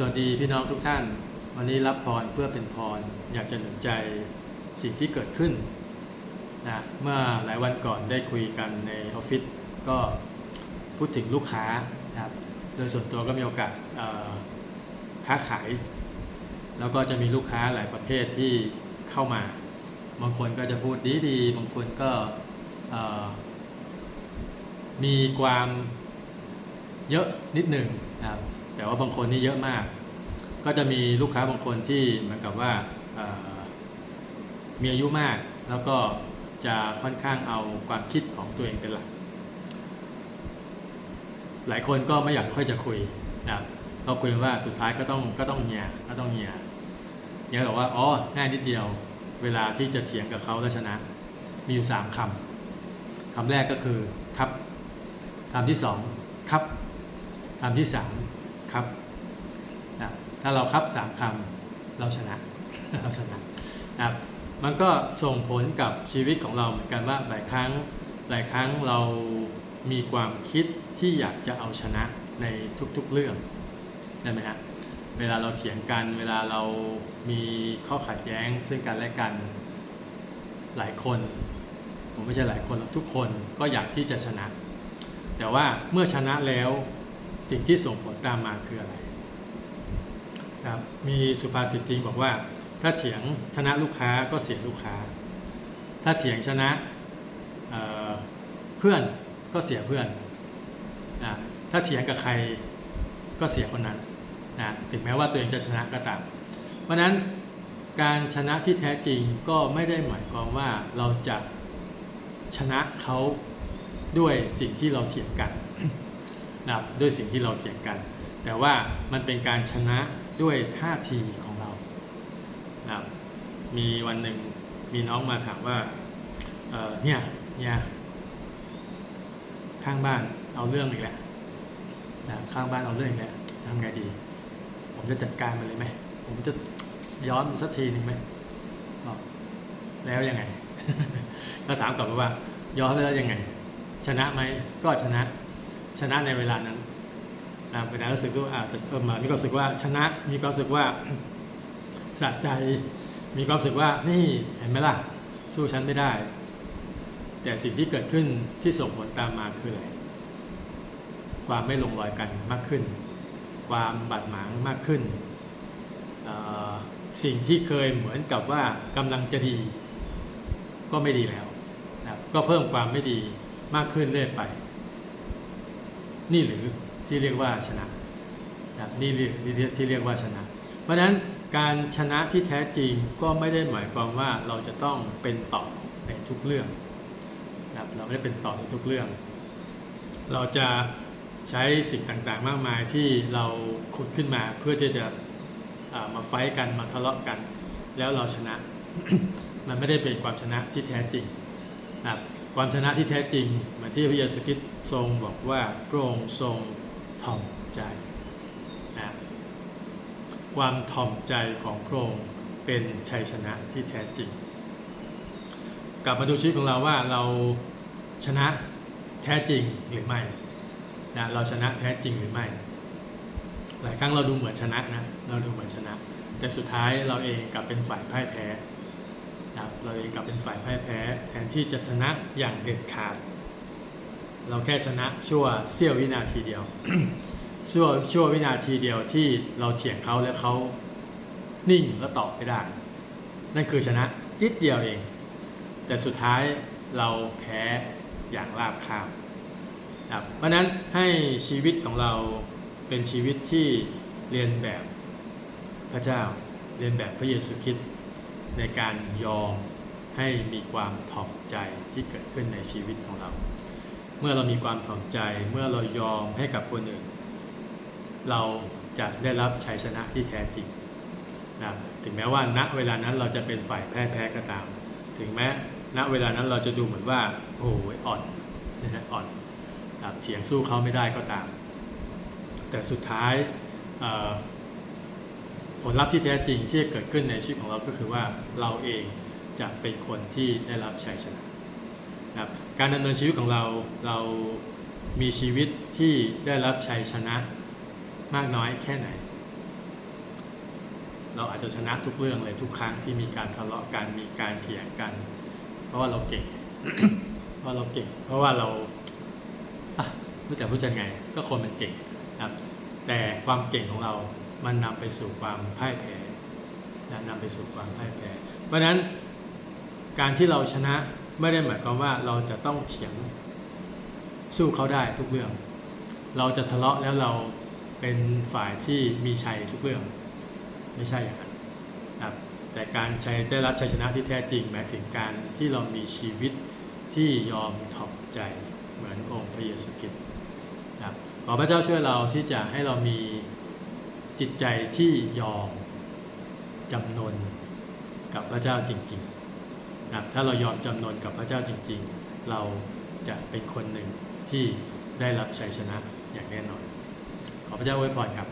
สวัสดีพี่น้องทุกท่าน วันนี้รับพรเพื่อเป็นพรอยากจะหนุนใจสิ่งที่เกิดขึ้นนะเมื่อหลายวันก่อนได้คุยกันในออฟฟิศก็พูดถึงลูกค้านะครับโดยส่วนตัวก็มีโอกาสค้าขาย แล้วก็จะมีลูกค้าหลายประเภทที่เข้ามา บางคนก็จะพูดดีๆบางคนก็มีความเยอะนิดหนึ่งนะครับ แต่ว่าบางคนนี่เยอะมาก ก็จะมีลูกค้าบางคนที่เหมือนกับว่ามีอายุมาก แล้วก็จะค่อนข้างเอาความคิดของตัวเองเป็นหลัก หลายคนก็ไม่อยากค่อยจะคุยนะครับก็คุยว่าสุดท้ายก็ต้องก็ต้องเงียก็ต้องเงียเงียบอกว่าอ๋อง่ายนิดเดียว เวลาที่จะเถียงกับเขาแล้วชนะ มีอยู่สามคำคำแรกก็คือครับคำที่สองครับคำที่สาม ครับนะถ้าเราครับสามคำเราชนะเราชนะนะครับมันก็ส่งผลกับชีวิตของเราเหมือนกันว่าหลายครั้งหลายครั้งเรามีความคิดที่อยากจะเอาชนะในทุกๆเรื่องใช่ไหมฮะเวลาเราเถียงกันเวลาเรามีข้อขัดแย้งซึ่งกันและกันหลายคนผมไม่ใช่หลายคนหรอกทุกคนก็อยากที่จะชนะ แต่ว่าเมื่อชนะแล้ว สิ่งที่ส่งผลตามมาคืออะไรครับมีสุภาษิตจริงบอกว่า ถ้าเถียงชนะลูกค้าก็เสียลูกค้า ถ้าเถียงชนะเเพื่อนก็เสียเพื่อนนะถ้าเถียงกับใครก็เสียคนนั้นนะถึงแม้ว่าตัวเองจะชนะก็ตาม เพราะนั้นการชนะที่แท้จริงก็ไม่ได้หมายความว่าเราจะชนะเขาด้วยสิ่งที่เราเถียงกัน นะครับด้วยสิ่งที่เราเถียงกัน แต่ว่ามันเป็นการชนะด้วยท่าทีของเรานะครับมีวันหนึ่งมีน้องมาถามว่าเออเนี่ยเนี่ยข้างบ้านเอาเรื่องอีกแล้วนะข้างบ้านเอาเรื่องอีกแล้วทำไงดี ผมจะจัดการมันเลยไหมผมจะย้อนสักทีหนึ่งไหมบอกแล้วยังไงก็ถามกลับมาว่าย้อนไปแล้วยังไง ชนะไหมก็ชนะ ชนะในเวลานั้นนะเป็นนั้นรู้สึกว่าอาจจะเออมามีความรู้สึกว่าชนะ มีความรู้สึกว่าสะใจ มีความรู้สึกว่านี่เห็นไหมล่ะ สู้ฉันไม่ได้ แต่สิ่งที่เกิดขึ้นที่ส่งผลตามมาคืออะไรความไม่ลงรอยกันมากขึ้น ความบาดหมางมากขึ้น สิ่งที่เคยเหมือนกับว่ากำลังจะดี ก็ไม่ดีแล้วนะก็เพิ่มความไม่ดีมากขึ้นเรื่อยไป นี่หรือที่เรียกว่าชนะนะครับนี่เรียกที่เรียกว่าชนะ เพราะฉะนั้นการชนะที่แท้จริงก็ไม่ได้หมายความว่าเราจะต้องเป็นต่อในทุกเรื่องนะเราไม่ได้เป็นต่อในทุกเรื่อง เราจะใช้สิ่งต่างๆ มากมายที่เราขุดขึ้นมาเพื่อที่จะามาไฟท์กันมาทะเลาะกัน แล้วเราชนะ มันไม่ได้เป็นความชนะที่แท้จริง ครับความชนะที่แท้จริงเหมือนที่พระเยซูคริสต์ทรงบอกว่าพระองค์ทรงถ่อมใจนะครับความถ่อมใจของพระองค์เป็นชัยชนะที่แท้จริง กลับมาดูชีวิตของเราว่าเราชนะแท้จริงหรือไม่นะเราชนะแท้จริงหรือไม่ หลายครั้งเราดูเหมือนชนะนะเราดูเหมือนชนะ แต่สุดท้ายเราเองกลับเป็นฝ่ายพ่ายแพ้ นะครับเราเองกลับเป็นฝ่ายพ่ายแพ้แทนที่จะชนะอย่างเด็ดขาด เราแค่ชนะชั่วเสี้ยววินาทีเดียว ชั่วชั่ววินาทีเดียวที่เราเถียงเขาแล้วเขานิ่งแล้วตอบไม่ได้ นั่นคือชนะนิดเดียวเอง แต่สุดท้ายเราแพ้อย่างราบคาบครับเพราะนั้นให้ชีวิตของเราเป็นชีวิตที่เรียนแบบพระเจ้า เรียนแบบพระเยซูคริสต์ ในการยอมให้มีความถ่อมใจที่เกิดขึ้นในชีวิตของเรา เมื่อเรามีความถ่อมใจเมื่อเรายอมให้กับคนอื่น เราจะได้รับชัยชนะที่แท้จริงนะถึงแม้ว่าณเวลานั้นเราจะเป็นฝ่ายแพ้แพ้ก็ตาม ถึงแม้ณเวลานั้นเราจะดูเหมือนว่าโอ้โหอ่อนนะฮะอ่อนนะเถียงสู้เขาไม่ได้ก็ตาม แต่สุดท้ายเอ่อ ผลลัพธ์ที่แท้จริงที่จะเกิดขึ้นในชีวิตของเราก็คือว่าเราเองจะเป็นคนที่ได้รับชัยชนะนะครับการดำเนินชีวิตของเราเรามีชีวิตที่ได้รับชัยชนะมากน้อยแค่ไหน เราอาจจะชนะทุกเรื่องเลยทุกครั้งที่มีการทะเลาะกันมีการเถียงกัน เพราะว่าเราเก่ง เพราะเราเก่ง เพราะว่าเราอะรู้จักพูดจะไง ก็คนมันเก่งครับแต่ความเก่งของเรา มันนำไปสู่ความพ่ายแพ้นะนำไปสู่ความพ่ายแพ้ เพราะฉะนั้นการที่เราชนะไม่ได้หมายความว่าเราจะต้องเถียงสู้เขาได้ทุกเรื่อง เราจะทะเลาะแล้วเราเป็นฝ่ายที่มีชัยทุกเรื่อง ไม่ใช่อย่างนั้นนะครับแต่การชัยได้รับชัยชนะที่แท้จริงหมายถึงการที่เรามีชีวิตที่ยอมถ่อมใจเหมือนองค์พระเยซูคริสต์นะครับขอพระเจ้าช่วยเราที่จะให้เรามี จิตใจที่ยอมจำนนกับพระเจ้าจริงๆนะถ้าเรายอมจำนนกับพระเจ้าจริง ๆ เราจะเป็นคนหนึ่งที่ได้รับชัยชนะอย่างแน่นอน ขอพระเจ้าอวยพรครับ